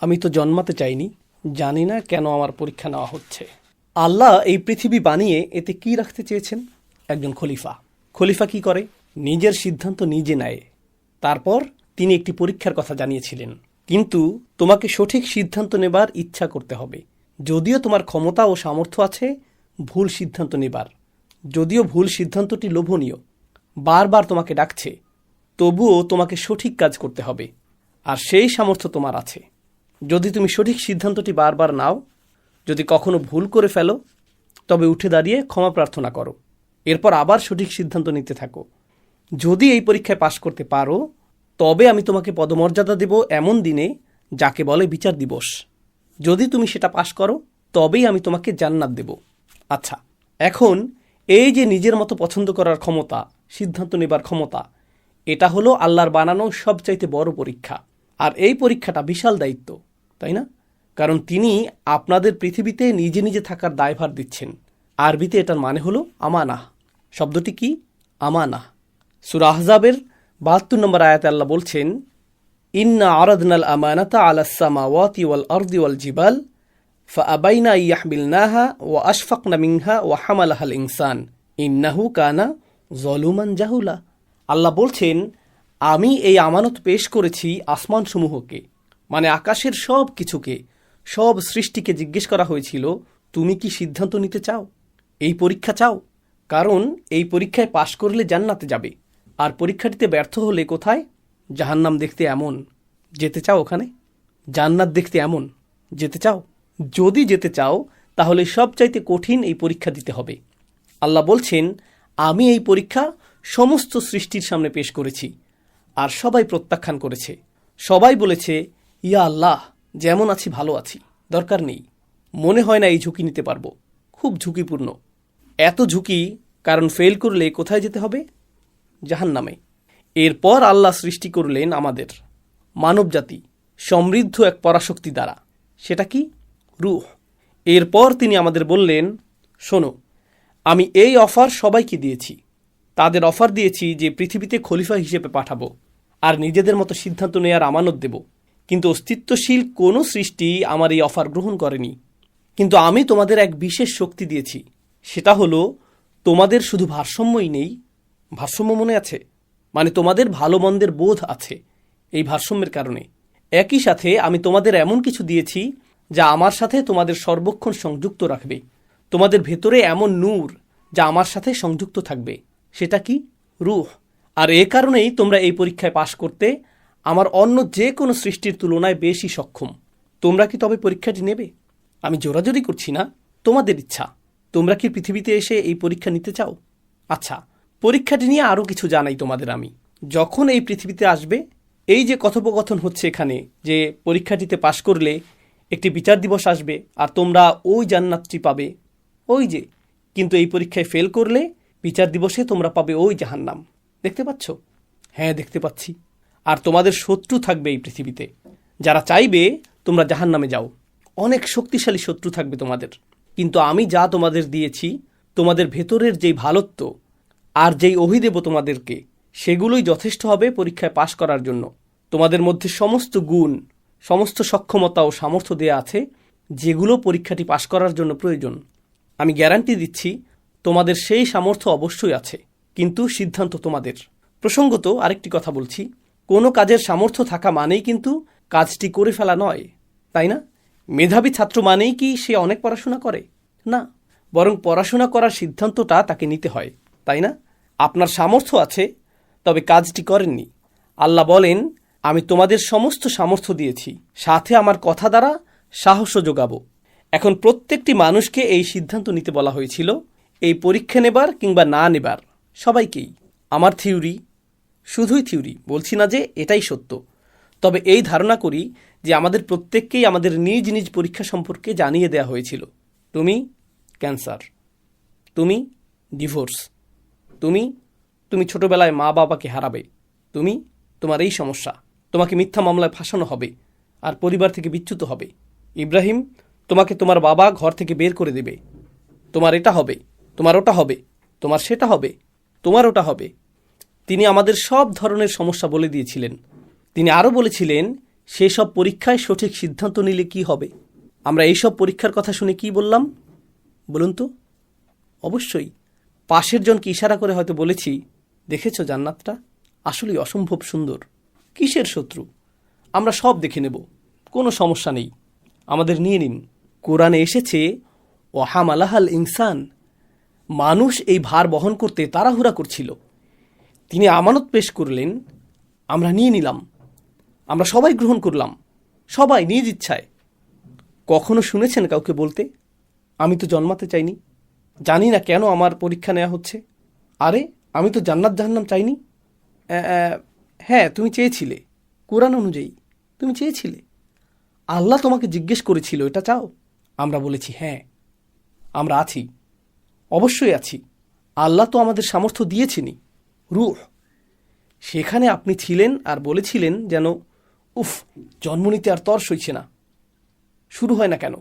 আমি তো জন্মাতে চাইনি, জানি না কেন আমার পরীক্ষা নেওয়া হচ্ছে। আল্লাহ এই পৃথিবী বানিয়ে এতে কি রাখতে চেয়েছেন? একজন খলিফা। খলিফা কি করে? নিজের সিদ্ধান্ত নিজে নেয়। তারপর তিনি একটি পরীক্ষার কথা জানিয়েছিলেন। কিন্তু তোমাকে সঠিক সিদ্ধান্ত নেবার ইচ্ছা করতে হবে। যদিও তোমার ক্ষমতা ও সামর্থ্য আছে, ভুল সিদ্ধান্ত নেবার। যদিও ভুল সিদ্ধান্তটি লোভনীয়, বারবার তোমাকে ডাকছে, তবুও তোমাকে সঠিক কাজ করতে হবে। আর সেই সামর্থ্য তোমার আছে। যদি তুমি সঠিক সিদ্ধান্তটি বারবার নাও, যদি কখনো ভুল করে ফেলো, তবে উঠে দাঁড়িয়ে ক্ষমা প্রার্থনা করো। এরপর আবার সঠিক সিদ্ধান্ত নিতে থাকো। যদি এই পরীক্ষায় পাশ করতে পারো, তবে আমি তোমাকে পদমর্যাদা দেব এমন দিনে, যাকে বলে বিচার দিবস। যদি তুমি সেটা পাশ করো, তবেই আমি তোমাকে জান্নাত দেব। আচ্ছা এখন এই যে নিজের মতো পছন্দ করার ক্ষমতা, সিদ্ধান্ত নেবার ক্ষমতা, এটা হলো আল্লাহর বানানো সবচাইতে বড় পরীক্ষা। আর এই পরীক্ষাটা বিশাল দায়িত্ব। তাই না কারণ তিনি আপনাদের পৃথিবীতে নিজে নিজে থাকার দায়ভার দিচ্ছেন আরবিতে এটার মানে হলো আমানাহ শব্দটি কি আমানাহ সুরা আহজাবের বাহাত্তর নম্বর আয়াতে আল্লাহ বলছেন ইন্না আরাদনাল আমানাতা আলা সামাওয়াতি ওয়াল আরদি ওয়াল জিবাল فأبينا أن يحملناها وأشفقن منها وحملها الإنسان إنه كان ظلوما জাহুলা আল্লাহ বলছেন আমি এই আমানত পেশ করেছি আসমানসমূহকে মানে আকাশের সব কিছুকে, সব সৃষ্টিকে জিজ্ঞেস করা হয়েছিল, তুমি কি সিদ্ধান্ত নিতে চাও? এই পরীক্ষা চাও? কারণ এই পরীক্ষায় পাশ করলে জান্নাতে যাবে। আর পরীক্ষাটিতে ব্যর্থ হলে কোথায়? জাহান্নাম দেখতে এমন। যেতে চাও ওখানে? জান্নাত দেখতে এমন। যেতে চাও? যদি যেতে চাও, তাহলে সবচাইতে কঠিন এই পরীক্ষা দিতে হবে। আল্লাহ বলছেন, আমি এই পরীক্ষা সমস্ত সৃষ্টির সামনে পেশ করেছি, আর সবাই প্রত্যাখ্যান করেছে। সবাই বলেছে ইয়া আল্লাহ, যেমন আছি ভালো আছি, দরকার নেই। মনে হয় না এই ঝুঁকি নিতে পারব। খুব ঝুঁকিপূর্ণ। এত ঝুঁকি কারণ ফেল করলে কোথায় যেতে হবে? জাহান নামে এরপর আল্লাহ সৃষ্টি করলেন আমাদের। মানবজাতি, সমৃদ্ধ এক পরাশক্তি দ্বারা। সেটা কি? রুহ। এরপর তিনি আমাদের বললেন, শোনো, আমি এই অফার সবাইকে দিয়েছি। তাদের অফার দিয়েছি যে পৃথিবীতে খলিফা হিসেবে পাঠাবো। আর নিজেদের মতো সিদ্ধান্ত নেয়ার আমানত দেব। কিন্তু অস্তিত্বশীল কোনো সৃষ্টি আমার এই অফার গ্রহণ করেনি। কিন্তু আমি তোমাদের এক বিশেষ শক্তি দিয়েছি। সেটা হলো, তোমাদের শুধু ভারসাম্যই নেই, ভারসাম্য মনে আছে? মানে তোমাদের ভালো মন্দের বোধ আছে এই ভারসাম্যের কারণে। একই সাথে আমি তোমাদের এমন কিছু দিয়েছি, যা আমার সাথে তোমাদের সর্বক্ষণ সংযুক্ত রাখবে। তোমাদের ভেতরে এমন নূর, যা আমার সাথে সংযুক্ত থাকবে। সেটা কি? রুহ। আর এ কারণেই তোমরা এই পরীক্ষায় পাশ করতে আমার অন্য যে কোনো সৃষ্টির তুলনায় বেশি সক্ষম। তোমরা কি তবে পরীক্ষাটি নেবে? আমি জোরাজোরি করছি না। তোমাদের ইচ্ছা। তোমরা কি পৃথিবীতে এসে এই পরীক্ষা নিতে চাও? আচ্ছা পরীক্ষাটি নিয়ে আরও কিছু জানাই তোমাদের আমি। যখন এই পৃথিবীতে আসবে, এই যে কথোপকথন হচ্ছে এখানে যে পরীক্ষাটিতে পাশ করলে একটি বিচার দিবস আসবে আর তোমরা ওই জান্নাতটি পাবে। ওই যে, কিন্তু এই পরীক্ষায় ফেল করলে বিচার দিবসে তোমরা পাবে ওই জাহান্নাম। দেখতে পাচ্ছ? হ্যাঁ দেখতে পাচ্ছি। আর তোমাদের শত্রু থাকবে এই পৃথিবীতে। যারা চাইবে, তোমরা জাহান্নামে যাও। অনেক শক্তিশালী শত্রু থাকবে তোমাদের। কিন্তু আমি যা তোমাদের দিয়েছি, তোমাদের ভেতরের যেই ভালত্ব আর যেই অভি দেব তোমাদেরকে, সেগুলোই যথেষ্ট হবে পরীক্ষায় পাশ করার জন্য। তোমাদের মধ্যে সমস্ত গুণ, সমস্ত সক্ষমতা ও সামর্থ্য দেয়া আছে, যেগুলো পরীক্ষাটি পাশ করার জন্য প্রয়োজন। আমি গ্যারান্টি দিচ্ছি, তোমাদের সেই সামর্থ্য অবশ্যই আছে, কিন্তু সিদ্ধান্ত তোমাদের। প্রসঙ্গত আরেকটি কথা বলছি। কোনো কাজের সামর্থ্য থাকা মানেই কিন্তু কাজটি করে ফেলা নয়, তাই না? মেধাবী ছাত্র মানেই কি সে অনেক পড়াশোনা করে? না, বরং পড়াশোনা করার সিদ্ধান্তটা তাকে নিতে হয়, তাই না? আপনার সামর্থ্য আছে, তবে কাজটি করেননি। আল্লাহ বলেন, আমি তোমাদের সমস্ত সামর্থ্য দিয়েছি, সাথে আমার কথা দ্বারা সাহসও যোগাবো। এখন প্রত্যেকটি মানুষকে এই সিদ্ধান্ত নিতে বলা হয়েছিল, এই পরীক্ষা নেবার কিংবা না নেবার সবাইকেই। আমার থিওরি শুধুই থিওরি, বলছি না যে এটাই সত্য। তবে এই ধারণা করি যে আমাদের প্রত্যেককেই আমাদের নিজ নিজ পরীক্ষা সম্পর্কে জানিয়ে দেয়া হয়েছিল। তুমি ক্যান্সার, তুমি ডিভোর্স, তুমি তুমি ছোটবেলায় মা বাবাকে হারাবে, তুমি তোমার এই সমস্যা, তোমাকে মিথ্যা মামলায় ফাঁসানো হবে, আর পরিবার থেকে বিচ্যুত হবে। ইব্রাহিম তোমাকে তোমার বাবা ঘর থেকে বের করে দেবে। তোমার এটা হবে, তোমার ওটা হবে, তোমার সেটা হবে, তোমার ওটা হবে। তিনি আমাদের সব ধরনের সমস্যা বলে দিয়েছিলেন। তিনি আরও বলেছিলেন, সেসব পরীক্ষায় সঠিক সিদ্ধান্ত নিলে কি হবে? আমরা এইসব পরীক্ষার কথা শুনে কি বললাম? বলুন তো। অবশ্যই। পাশের জনকে ইশারা করে হয়তো বলেছি, দেখেছ জান্নাতটা? আসলেই অসম্ভব সুন্দর। কিসের শত্রু? আমরা সব দেখে নেব। কোনো সমস্যা নেই। আমাদের নিয়ে নিন। কোরআনে এসেছে ওহামালাহাল ইনসান। মানুষ এই ভার বহন করতে তাড়াহুড়া করছিল। তিনি আমানত পেশ করলেন, আমরা নিয়ে নিলাম। আমরা সবাই গ্রহণ করলাম। সবাই নিজ ইচ্ছায়। কখনো শুনেছেন কাউকে বলতে, আমি তো জন্মাতে চাইনি। জানি না কেন আমার পরীক্ষা নেওয়া হচ্ছে। আরে, আমি তো জান্নাত জাহান্নাম চাইনি। হ্যাঁ তুমি চেয়েছিলে। কোরআন অনুযায়ী, তুমি চেয়েছিলে। আল্লাহ তোমাকে জিজ্ঞেস করেছিল, এটা চাও? আমরা বলেছি হ্যাঁ আমরা আছি। অবশ্যই আছি। আল্লাহ তো আমাদের সামর্থ্য দিয়েছেনই। রুহ সেখানে আপনি ছিলেন আর বলেছিলেন যেন, উফ, জন্ম নিতে আর তর সইছে না। শুরু হয় না কেন?